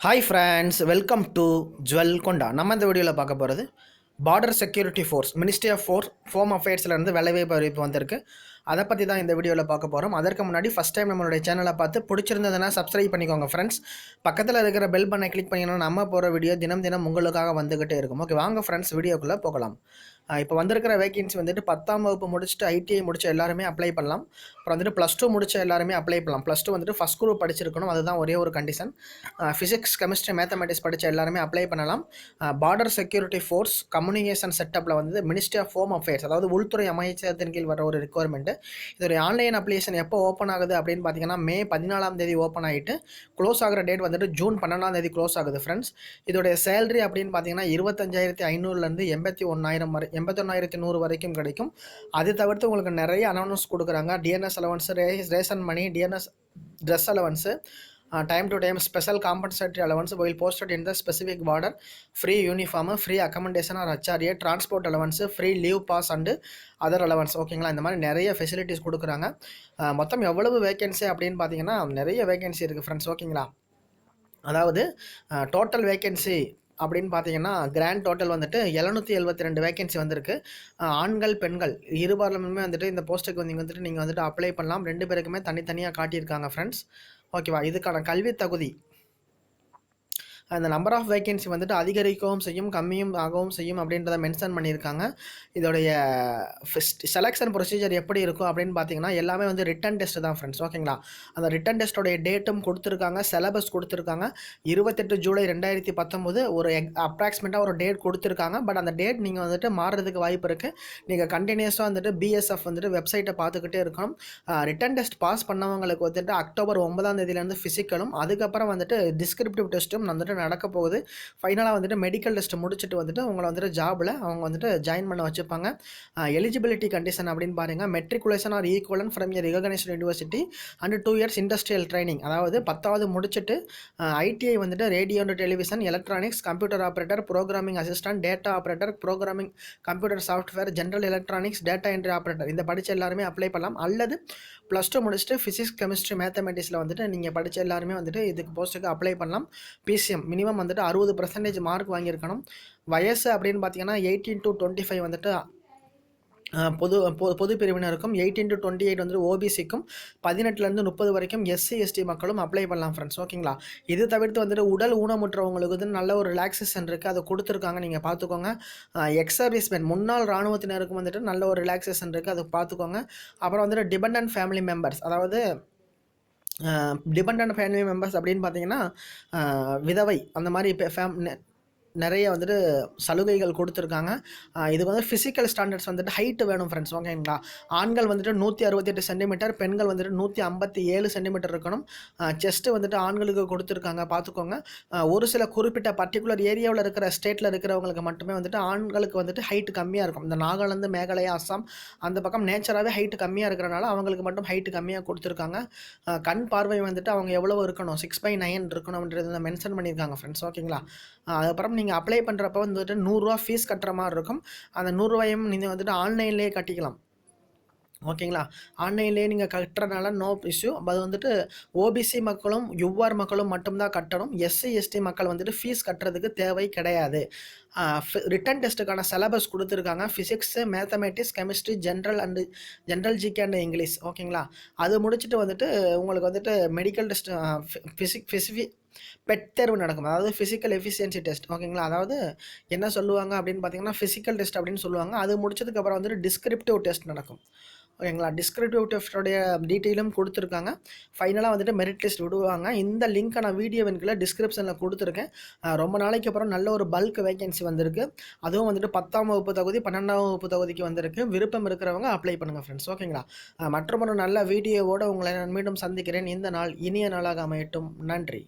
Hi friends welcome to ஜுவல் கொண்டா நம்ம இந்த வீடியோவில் பார்க்க போகிறது border security force ministry of force home அஃபேர்ஸ்லேருந்து வேலைவாய்ப்பு அறிவிப்பு வந்திருக்கு. அதை பற்றி தான் இந்த வீடியோவில் பார்க்க போகிறோம் அதற்கு முன்னாடி ஃபஸ்ட் டைம் நம்மளுடைய சேனலை பார்த்து பிடிச்சிருந்ததுன்னா சப்ஸ்கிரைப் பண்ணிக்கோங்க ஃப்ரெண்ட்ஸ் பக்கத்தில் இருக்கிற பெல் பண்ணை கிளிக் பண்ணிங்கன்னா நம்ம போகிற வீடியோ தினம் தினம் உங்களுக்காக வந்துக்கிட்டே இருக்கும். ஓகே வாங்க ஃப்ரெண்ட்ஸ் வீடியோக்குள்ளே போகலாம். இப்போ வந்திருக்கிற வேகன்சி வந்துட்டு பத்தாம் வகுப்பு முடிச்சுட்டு ஐடிஐ முடிச்ச எல்லாருமே அப்ளை பண்ணலாம். அப்புறம் வந்துட்டு ப்ளஸ் டூ முடிச்ச எல்லாருமே அப்ளை பண்ணலாம். ப்ளஸ் டூ வந்துட்டு ஃபஸ்ட் குரூப் படிச்சிருக்கணும். அதுதான் ஒரே ஒரு கண்டிஷன் ஃபிசிக்ஸ் கெமிஸ்ட்ரி மேத்தமெட்டிக்ஸ் படித்த எல்லாருமே அப்ளை பண்ணலாம். பார்டர் செக்யூரிட்டி ஃபோர்ஸ் கம்யூனிகேஷன் செட்டப்பில் வந்து மினிஸ்ட்ரி ஆஃப் ஹோம் அஃபேர்ஸ் அதாவது உள்துறை அமைச்சகத்தின் கீழ் வர ஒரு ரெக்குவயர்மெண்ட் இதோடைய ஆன்லைன் அப்ளிகேஷன் எப்போ ஓப்பன் ஆகுது அப்படின்னு பார்த்தீங்கன்னா மே பதினாலாம் தேதி ஓப்பன் ஆகிட்டு க்ளோஸ் ஆகிற டேட் வந்துட்டு ஜூன் பன்னெண்டாம் தேதி க்ளோஸ் ஆகுது ஃப்ரெண்ட்ஸ் இதோடைய சேலரி அப்படின்னு பார்த்தீங்கன்னா இருபத்தஞ்சாயிரத்தி ஐநூறுலேருந்து எண்பத்தி ஒன்றாயிரம் வரை எண்பத்தொன்னாயிரத்தி நூறு வரைக்கும் கிடைக்கும். அது தவிர்த்து உங்களுக்கு நிறைய அனௌன்ஸ் கொடுக்குறாங்க. DNS allowance ray ration money DNS dress allowance time to time special compensatory allowance will posted in the specific border. Free uniform free accommodation or HRA transport allowance free leave pass and other allowance ஓகேங்களா இந்த மாதிரி நிறைய facilities கொடுக்குறாங்க. மொத்தம் எவ்வளவு vacancy அப்படின்னு பார்த்தீங்கன்னா நிறைய வேகன்சி இருக்குது ஃப்ரெண்ட்ஸ் ஓகேங்களா அதாவது டோட்டல் வேகன்சி அப்படின்னு பார்த்தீங்கன்னா கிராண்ட் டோட்டல் வந்துட்டு எழுநூற்றி எழுபத்தி ரெண்டு வேகன்சி வந்திருக்கு. ஆண்கள் பெண்கள் இருபாலுமே வந்துட்டு இந்த போஸ்ட்டுக்கு வந்து வந்துட்டு நீங்கள் வந்துட்டு அப்ளை பண்ணலாம். ரெண்டு பேருக்குமே தனித்தனியாக காட்டியிருக்காங்க ஃப்ரெண்ட்ஸ் ஓகேவா இதுக்கான கல்வி தகுதி. அந்த நம்பர் ஆஃப் வேகன்சி வந்துட்டு அதிகரிக்கவும் செய்யும் கம்மியும் ஆகவும் செய்யும் அப்படின்றத மென்ஷன் பண்ணியிருக்காங்க. இதோடைய செலெக்ஷன் ப்ரொசீஜர் எப்படி இருக்கும் அப்படின்னு பார்த்தீங்கன்னா எல்லாமே வந்து ரிட்டன் டெஸ்ட் தான் ஃப்ரெண்ட்ஸ் ஓகேங்களா அந்த ரிட்டன் டெஸ்ட்டோடைய டேட்டும் கொடுத்துருக்காங்க சிலபஸ் கொடுத்துருக்காங்க. இருபத்தெட்டு ஜூலை ரெண்டாயிரத்தி பத்தொம்போது ஒரு அப்ராக்சிமேட்டாக ஒரு டேட் கொடுத்துருக்காங்க. பட் அந்த டேட் நீங்கள் வந்துட்டு மாறுறதுக்கு வாய்ப்பு இருக்குது நீங்கள் கண்டினியூஸாக வந்துட்டு பிஎஸ்எஃப் வந்துட்டு வெப்சைட்டை பார்த்துக்கிட்டே இருக்கணும். ரிட்டன் டெஸ்ட் பாஸ் பண்ணவங்களுக்கு வந்துட்டு அக்டோபர் ஒன்பதாம் தேதியிலேருந்து ஃபிசிக்கலும் அதுக்கப்புறம் வந்துட்டு டிஸ்கிரிப்டிவ் டெஸ்ட்டும் வந்துட்டு நடக்க போகுது. ஃபைனலாக வந்துட்டு மெடிக்கல் டெஸ்ட் முடிச்சுட்டு வந்துட்டு உங்களை வந்துட்டு ஜாபில் அவங்க வந்துட்டு ஜாயின் பண்ண வச்சுப்பாங்க. எலிஜிபிலிட்டி கண்டிஷன் அப்படின்னு பாருங்க. Matriculation or equivalent from year recognised university and two years industrial training அதாவது பத்தாவது முடிச்சுட்டு ஐடிஐ வந்துட்டு radio and television electronics computer operator programming assistant data operator programming computer software general electronics data entry operator இந்த படித்த எல்லாருமே apply பண்ணலாம். அல்லது plus two முடிச்சுட்டு ஃபிசிக்ஸ் கெமிஸ்ட்ரி மேத்தமெட்டிக்ஸில் வந்துட்டு நீங்கள் படித்த எல்லாருமே வந்துட்டு இதுக்கு போஸ்ட்டுக்கு அப்ளை பண்ணலாம். பிசிஎம் மினிமம் வந்துட்டு அறுபது பர்சன்டேஜ் மார்க் வாங்கியிருக்கணும். வயசு அப்படின்னு பார்த்தீங்கன்னா எயிட்டீன் டு டுவெண்ட்டி ஃபைவ் வந்துட்டு பொது பொ- பொது பிரிவினருக்கும் எயிட்டீன் டு டுவெண்ட்டி எயிட் வந்து ஓபிசிக்கும் பதினெட்டுலேருந்து முப்பது வரைக்கும் எஸ்சி எஸ்டி மக்களும் அப்ளை பண்ணலாம் ஃப்ரெண்ட்ஸ் ஓகேங்களா இது தவிர்த்து வந்துட்டு உடல் ஊனமுற்றவங்களுக்கு வந்து நல்ல ஒரு ரிலாக்ஸேஷன் இருக்குது அதை கொடுத்துருக்காங்க நீங்கள் பார்த்துக்கோங்க எக்ஸ் சர்வீஸ்மேன் முன்னாள் இராணுவத்தினருக்கும் வந்துட்டு நல்ல ஒரு ரிலாக்ஸேஷன் இருக்குது அதை பார்த்துக்கோங்க அப்புறம் வந்துட்டு டிபெண்டன்ட் ஃபேமிலி மெம்பர்ஸ் அதாவது டிபெண்டன்ட் ஃபேமிலி மெம்பர்ஸ் அப்படின்னு பார்த்தீங்கன்னா விதவை அந்த மாதிரி இப்போ ஃபேம் நிறைய வந்துட்டு சலுகைகள் கொடுத்துருக்காங்க. இது வந்து ஃபிசிக்கல் ஸ்டாண்டர்ட்ஸ் வந்துட்டு ஹைட்டு வேணும் ஃப்ரெண்ட்ஸ் ஓகேங்களா? ஆண்கள் வந்துட்டு நூற்றி அறுபத்தெட்டு சென்டிமீட்டர் பெண்கள் வந்துட்டு நூற்றி ஐம்பத்தி ஏழு சென்டிமீட்டர் இருக்கணும். செஸ்ட்டு வந்துட்டு ஆண்களுக்கு கொடுத்துருக்காங்க பார்த்துக்கோங்க. ஒரு சில குறிப்பிட்ட பர்டிகுலர் ஏரியாவில் இருக்கிற ஸ்டேட்டில் இருக்கிறவங்களுக்கு மட்டுமே வந்துட்டு ஆண்களுக்கு வந்துட்டு ஹைட்டு கம்மியாக இருக்கும். இந்த நாகாலாந்து மேகாலயா அஸ்ஸாம் அந்த பக்கம் நேச்சராகவே ஹைட்டு கம்மியாக இருக்கிறனால அவங்களுக்கு மட்டும் ஹைட்டு கம்மியாக கொடுத்துருக்காங்க. கண் பார்வை வந்துட்டு அவங்க எவ்வளோ இருக்கணும் சிக்ஸ் பை நைன் இருக்கணும்ன்றது மென்ஷன் பண்ணியிருக்காங்க ஃப்ரெண்ட்ஸ் ஓகேங்களா? அதுக்கப்புறம் நீங்கள் அப்ளை பண்ணுறப்ப வந்துட்டு நூறுரூவா ஃபீஸ் கட்டுற மாதிரி இருக்கும். அந்த நூறுரூவாயும் நீங்கள் வந்துட்டு ஆன்லைன்லேயே கட்டிக்கலாம். ஓகேங்களா? ஆன்லைன்லேயே நீங்கள் கட்டுறதுனால நோ இஷ்யூ அது வந்துட்டு ஓபிசி மக்களும் யுஆர் மக்களும் மட்டும்தான் கட்டணும். எஸ்சி எஸ்டி மக்கள் வந்துட்டு ஃபீஸ் கட்டுறதுக்கு தேவை கிடையாது. ரிட்டன் டெஸ்ட்டுக்கான சிலபஸ் கொடுத்துருக்காங்க. Physics mathematics chemistry general and general GK and English ஓகேங்களா? அது முடிச்சுட்டு வந்துட்டு உங்களுக்கு வந்துட்டு மெடிக்கல் டெஸ்ட் ஃபிசிக் ஃபிசிஃபி பெட் தேர்வு நடக்கும். அதாவது ஃபிசிக்கல் எஃபிஷியன்சி டெஸ்ட் ஓகேங்களா அதாவது என்ன சொல்லுவாங்க அப்படின்னு பார்த்தீங்கன்னா ஃபிசிக்கல் டெஸ்ட் அப்படின்னு சொல்லுவாங்க. அது முடிச்சதுக்கப்புறம் வந்துட்டு டிஸ்கிரிப்டிவ் டெஸ்ட் நடக்கும். ஓகேங்களா டிஸ்கிரிப்டிவ் டெஸ்டோடைய டீட்டெயிலும் கொடுத்துருக்காங்க. ஃபைனலாக வந்துட்டு மெரிட் லிஸ்ட் விடுவாங்க. இந்த லிங்க்கை நான் வீடியோ வென்கில் டிஸ்கிரிப்ஷனில் கொடுத்துருக்கேன். ரொம்ப நாளைக்கு அப்புறம் நல்ல ஒரு பல்க் வேகன்சி வந்திருக்கு. அதுவும் வந்துட்டு பத்தாம் வகுப்பு தகுதி பன்னெண்டாம் வகுப்பு தகுதிக்கு வந்திருக்கு. விருப்பம் இருக்கிறவங்க அப்ளை பண்ணுங்கள் ஃப்ரெண்ட்ஸ் ஓகேங்களா மற்றும் ஒரு நல்ல வீடியோவோடு உங்களை நான் மீண்டும் சந்திக்கிறேன். இந்த நாள் இனிய நாளாக அமையட்டும். நன்றி.